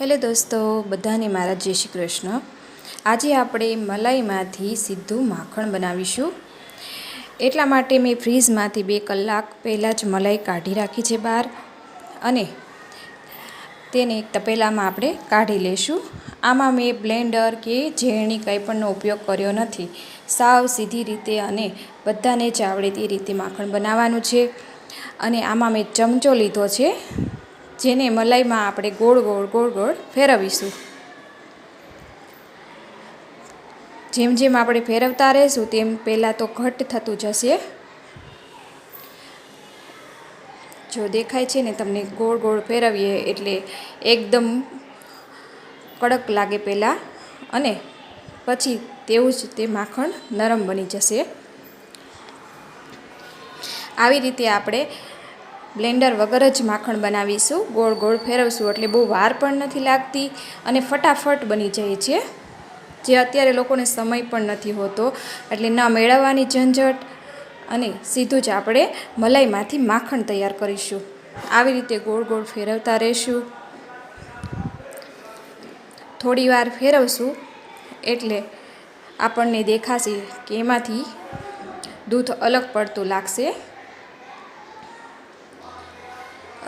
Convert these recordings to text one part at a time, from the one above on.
Hello દોસ્તો, બધાને મારા જય શ્રી કૃષ્ણ. આજે આપણે મલાઈમાંથી સીધું માખણ બનાવીશું. એટલા માટે મેં ફ્રીજમાંથી બે કલાક પહેલાં જ મલાઈ કાઢી રાખી છે બહાર અને તેને તપેલામાં આપણે કાઢી લઈશું. આમાં મેં બ્લેન્ડર કે ઝેરણી કંઈ પણનો ઉપયોગ કર્યો નથી. સાવ સીધી રીતે અને બધાને જ આવડે તે રીતે માખણ બનાવવાનું છે. અને આમાં મેં ચમચો લીધો છે. જેને મલાઈમાં આપણે ગોળ ગોળ ગોળ ગોળ ફેરવીશું. જેમ જેમ આપણે ફેરવતા રહીશું, તેમ પહેલાં તો ઘટ થતું જશે. જો દેખાય છે ને, તમને ગોળ ગોળ ફેરવીએ એટલે એકદમ કડક લાગે પહેલાં અને પછી તેવું જ તે માખણ નરમ બની જશે. આવી રીતે આપણે બ્લેન્ડર વગર જ માખણ બનાવીશું. ગોળ ગોળ ફેરવશું એટલે બહુ વાર પણ નથી લાગતી અને ફટાફટ બની જાય છે. જે અત્યારે લોકોને સમય પણ નથી હોતો. એટલે ના મેળવવાની ઝંઝટ અને સીધું જ આપણે મલાઈમાંથી માખણ તૈયાર કરીશું. આવી રીતે ગોળ ગોળ ફેરવતા રહીશું. થોડી વાર ફેરવશું એટલે આપણને દેખાશે કે એમાંથી દૂધ અલગ પડતું લાગશે.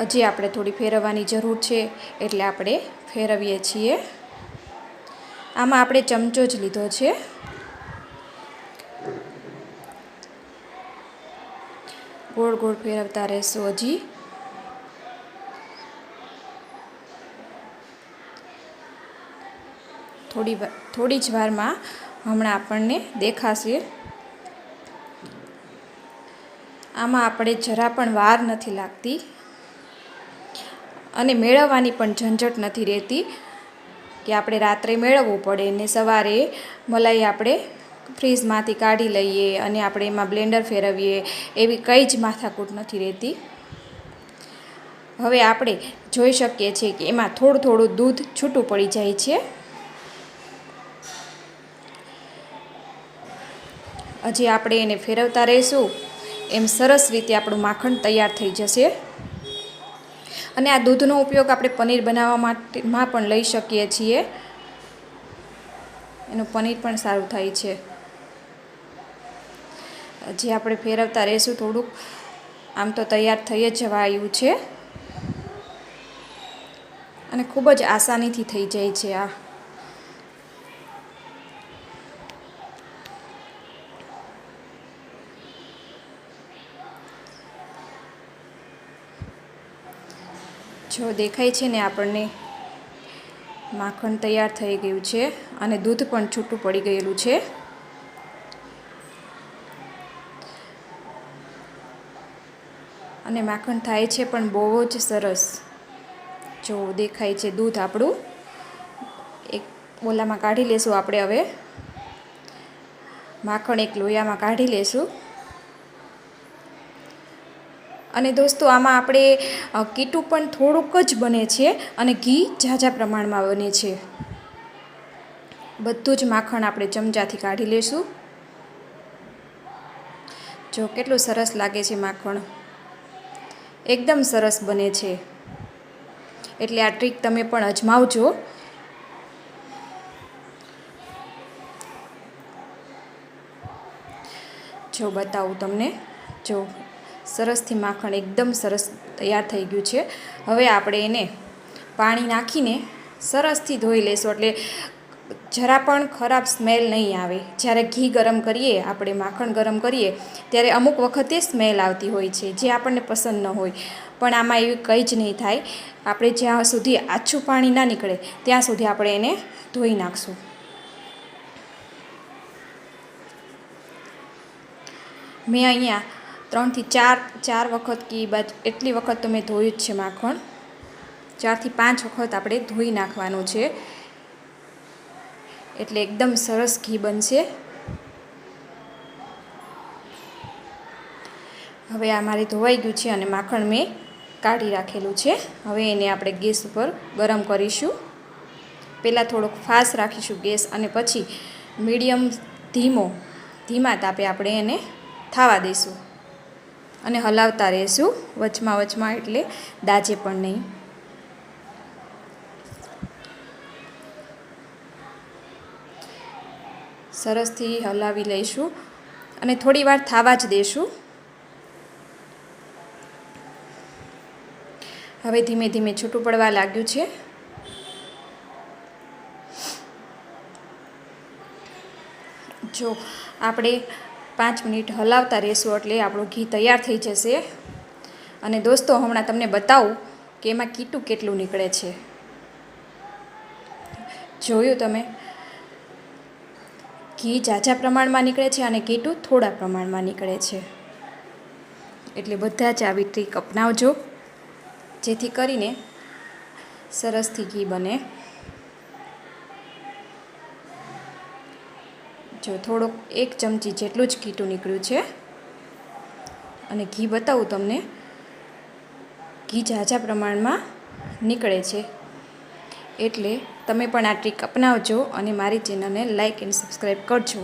હજી આપણે થોડી ફેરવવાની જરૂર છે એટલે આપણે ફેરવીએ છીએ. આમાં આપણે ચમચો જ લીધો છે. ગોળ ગોળ ફેરવતા રહેશું હજી. થોડી થોડી જ વારમાં હમણાં આપણને દેખાશે. આમાં આપણે જરા પણ વાર નથી લાગતી. અને મેળવવાની પણ ઝંઝટ નથી રહેતી કે આપણે રાત્રે મેળવવું પડે ને સવારે મલાઈ આપણે ફ્રીજમાંથી કાઢી લઈએ અને આપણે એમાં બ્લેન્ડર ફેરવીએ એવી કંઈ જ માથાકૂટ નથી રહેતી. હવે આપણે જોઈ શકીએ છીએ કે એમાં થોડું થોડું દૂધ છૂટું પડી જાય છે. હજી આપણે એને ફેરવતા રહીશું. એમ સરસ રીતે આપણું માખણ તૈયાર થઈ જશે. અને આ દૂધનો ઉપયોગ આપણે પનીર બનાવવા માટેમાં પણ લઈ શકીએ છીએ. એનું પનીર પણ સારું થાય છે. હજી આપણે ફેરવતા રહીશું થોડુંક, આમ તો તૈયાર થઈ જ જવા આવ્યું છે. અને ખૂબ જ આસાનીથી થઈ જાય છે આ. જો દેખાય છે ને આપણને માખણ તૈયાર થઈ ગયું છે અને દૂધ પણ છૂટું પડી ગયેલું છે. અને માખણ થાય છે પણ બહુ જ સરસ. જો દેખાય છે દૂધ આપણું. એક ઓલામાં કાઢી લેશું આપણે હવે. માખણ એક લોયામાં કાઢી લેશું. અને દોસ્તો, આમાં આપણે કીટું પણ થોડુંક જ બને છે અને ઘી ઝાઝા પ્રમાણમાં બને છે. બધું જ માખણ આપણે ચમચાથી કાઢી લેશું. જો કેટલું સરસ લાગે છે માખણ. એકદમ સરસ બને છે. એટલે આ ટ્રીક તમે પણ અજમાવજો. જો બતાવું તમને. જો સરસથી માખણ એકદમ સરસ તૈયાર થઈ ગયું છે. હવે આપણે એને પાણી નાખીને સરસથી ધોઈ લેશું એટલે જરા પણ ખરાબ સ્મેલ નહીં આવે. જ્યારે ઘી ગરમ કરીએ, આપણે માખણ ગરમ કરીએ, ત્યારે અમુક વખતે સ્મેલ આવતી હોય છે, જે આપણને પસંદ ન હોય. પણ આમાં એવી કંઈ જ નહીં થાય. આપણે જ્યાં સુધી આછું પાણી ના નીકળે, ત્યાં સુધી આપણે એને ધોઈ નાખશું. મેં અહીંયા ત્રણથી ચાર ચાર વખત કે બાદ એટલી વખત તો મેં ધોયું જ છે માખણ. ચારથી પાંચ વખત આપણે ધોઈ નાખવાનું છે. એટલે એકદમ સરસ ઘી બનશે. હવે આ મારે ધોવાઈ ગયું છે અને માખણ મેં કાઢી રાખેલું છે. હવે એને આપણે ગેસ ઉપર ગરમ કરીશું. પહેલાં થોડોક ફાસ્ટ રાખીશું ગેસ અને પછી મીડિયમ ધીમો, ધીમા તાપે આપણે એને થવા દઈશું. અને હલાવતા રહેશું વચમાં વચમાં એટલે દાજે પણ નહીં. સરસથી હલાવી લઈશું અને થોડી વાર થાવા જ દેશું. હવે ધીમે ધીમે છૂટું પડવા લાગ્યું છે. જો, આપણે પાંચ મિનિટ હલાવતા રહેશું એટલે આપણું ઘી તૈયાર થઈ જશે. અને દોસ્તો, હમણાં તમને બતાવું કે એમાં કીટું કેટલું નીકળે છે. જોયું તમે? ઘી ઝાઝા પ્રમાણમાં નીકળે છે અને કીટું થોડા પ્રમાણમાં નીકળે છે. એટલે બધા જ આવી ટ્રીક અપનાવજો. જેથી કરીને સરસથી ઘી બને. જો થોડોક એક ચમચી જેટલું જ ઘીટું નીકળ્યું છે. અને ઘી બતાવું તમને. ઘી ઝાઝા પ્રમાણમાં નીકળે છે. એટલે તમે પણ આ ટ્રીક અપનાવજો અને મારી ચેનલને લાઇક એન્ડ સબસ્ક્રાઈબ કરજો.